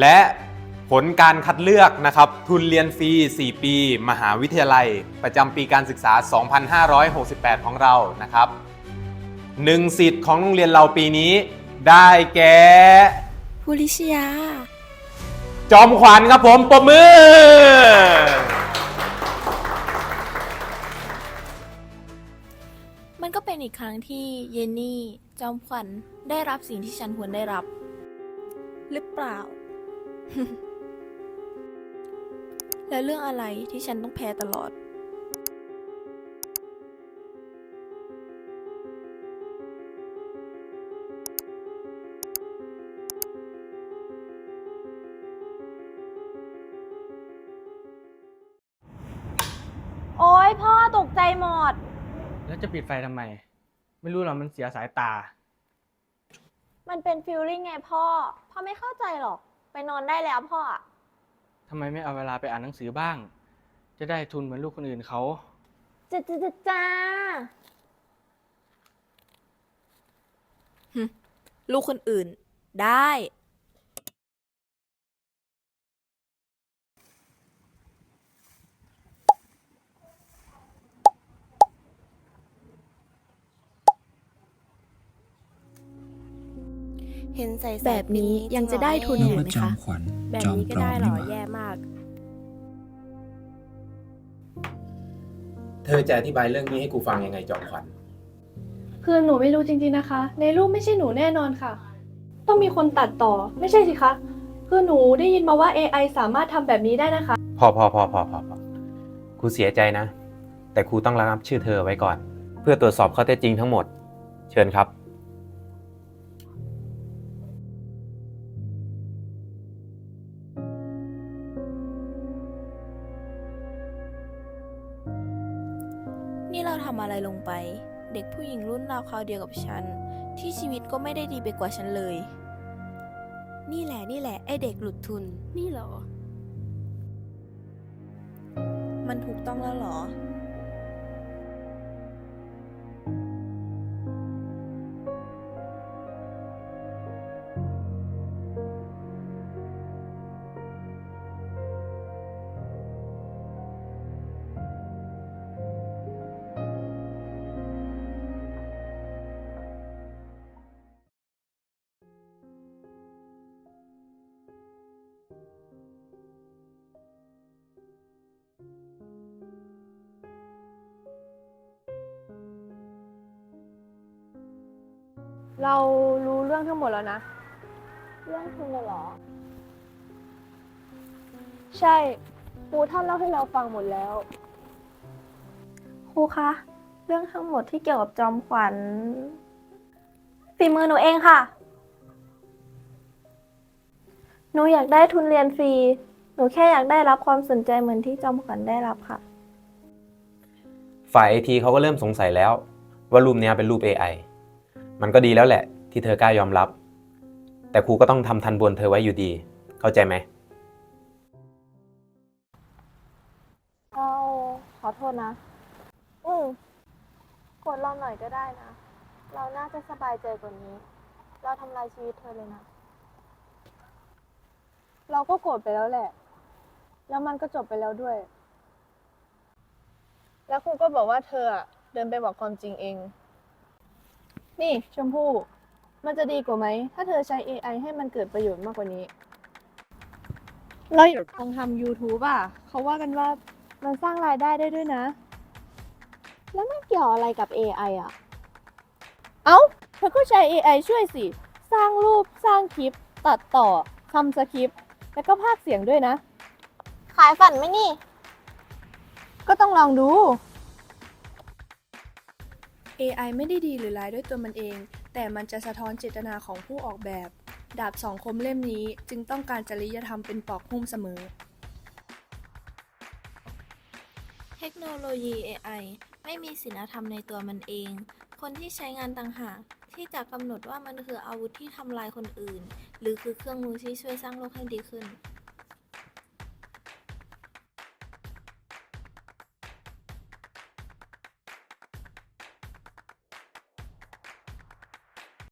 และผลการคัดเลือกนะครับ ทุนเรียนฟรี 4 ปี มหาวิทยาลัย ประจำปีการศึกษา 2568 ของเรานะครับหนึ่งสิทธิ์ของโรงเรียนเราปีนี้ ได้แก่ภูริชยา จอมขวัญครับผมปรบมือ มันก็เป็นอีกครั้งที่เยนนี่ จอมขวัญได้รับสิ่งที่ฉันควรได้รับ หรือเปล่า แล้วเรื่องอะไรที่ฉันต้องแพ้ตลอด โอ๊ยพ่อตกใจหมด แล้วจะปิดไฟทำไม ไม่รู้หรอกมันเสียสายตา มันเป็นฟิลลิ่งไงพ่อ พ่อไม่เข้าใจหรอก ไปนอนได้แล้วพ่ออะทำไมไม่เอาเวลาไปอ่านหนังสือบ้าง จะได้ทุนเหมือนลูกคนอื่นเขา จ้าจ้าจ้าจ้าลูกคนอื่น ได้ เห็นใส่ๆแบบนี้ยังจะได้ทุนจริอยู่งไหมเหรอคะจอมขวัญแบบจอมนี้ปก็ลอได้มเหรนี่อหว่าแย่มาก เธอจะอธิบายเรื่องนี้ให้กูฟังยังไงจอมขวัญ คือหนูไม่รู้จริงๆนะคะ ในรูปไม่ใช่หนูแน่นอนค่ะ ต้องมีคนตัดต่อ ไม่ใช่สิคะ คือหนูได้ยินมาว่า AI สามารถทำแบบนี้ได้นะคะ พอพอพอพอพอพอครูเสียใจนะ แต่ครูต้องระงับชื่อเธอไว้ก่อน เพื่อตรวจสอบข้อเท็จจริงทั้งหมด เชิญครับ ทำอะไรลงไป เด็กผู้หญิงรุ่นราวคราวเดียวกับฉัน ที่ชีวิตก็ไม่ได้ดีไปกว่าฉันเลย นี่แหละนี่แหละไอเด็กหลุดทุน นี่เหรอ มันถูกต้องแล้วเหรอ เรารู้เรื่องทั้งหมดแล้วนะ เรื่องทุนเลยเหรอ ใช่ครูท่านเล่าให้เราฟังหมดแล้ว ครูคะ เรื่องทั้งหมดที่เกี่ยวกับจอมขวัญฝีมือหนูเองค่ะ หนูอยากได้ทุนเรียนฟรี หนูแค่อยากได้รับความสนใจเหมือนที่จอมขวัญได้รับค่ะ ฝ่ายไอทีเขาก็เริ่มสงสัยแล้ว ว่ารูปเนี้ยเป็นรูป AI มันก็ดีแล้วแหละ ที่เธอกล้ายอมรับ แต่ครูก็ต้องทำทันบนเธอไว้อยู่ดี เข้าใจไหม เราขอโทษนะ อืมกดเราหน่อยก็ได้นะ เราน่าจะสบายใจกว่านี้ เราทำลายชีวิตเธอเลยนะ เราก็โกรธไปแล้วแหละ แล้วมันก็จบไปแล้วด้วย แล้วครูก็บอกว่าเธออะเดินไปบอกความจริงเอง นี่ชมพู่ มันจะดีกว่าไหม ถ้าเธอใช้ AI ให้มันเกิดประโยชน์มากกว่านี้ เราอยากลองทำ YouTube อะ เขาว่ากันว่ามันสร้างรายได้ได้ด้วยนะ แล้วมันเกี่ยวอะไรกับ AI อะ เอ้า เธอก็ใช้ AI ช่วยสิ สร้างรูป สร้างคลิป ตัดต่อทำสคริปต์ แล้วก็พากย์เสียงด้วยนะ ขายฝันไหมนี่ ก็ต้องลองดู AI ไม่ได้ดีหรือร้ายด้วยตัวมันเอง แต่มันจะสะท้อนเจตนาของผู้ออกแบบ ดาบสองคมเล่มนี้จึงต้องการจริยธรรมเป็นปลอกหุ้มเสมอ เทคโนโลยี AI ไม่มีศีลธรรมในตัวมันเอง คนที่ใช้งานต่างหากที่จะกำหนดว่ามันคืออาวุธที่ทำลายคนอื่น หรือคือเครื่องมือที่ช่วยสร้างโลกให้ดีขึ้น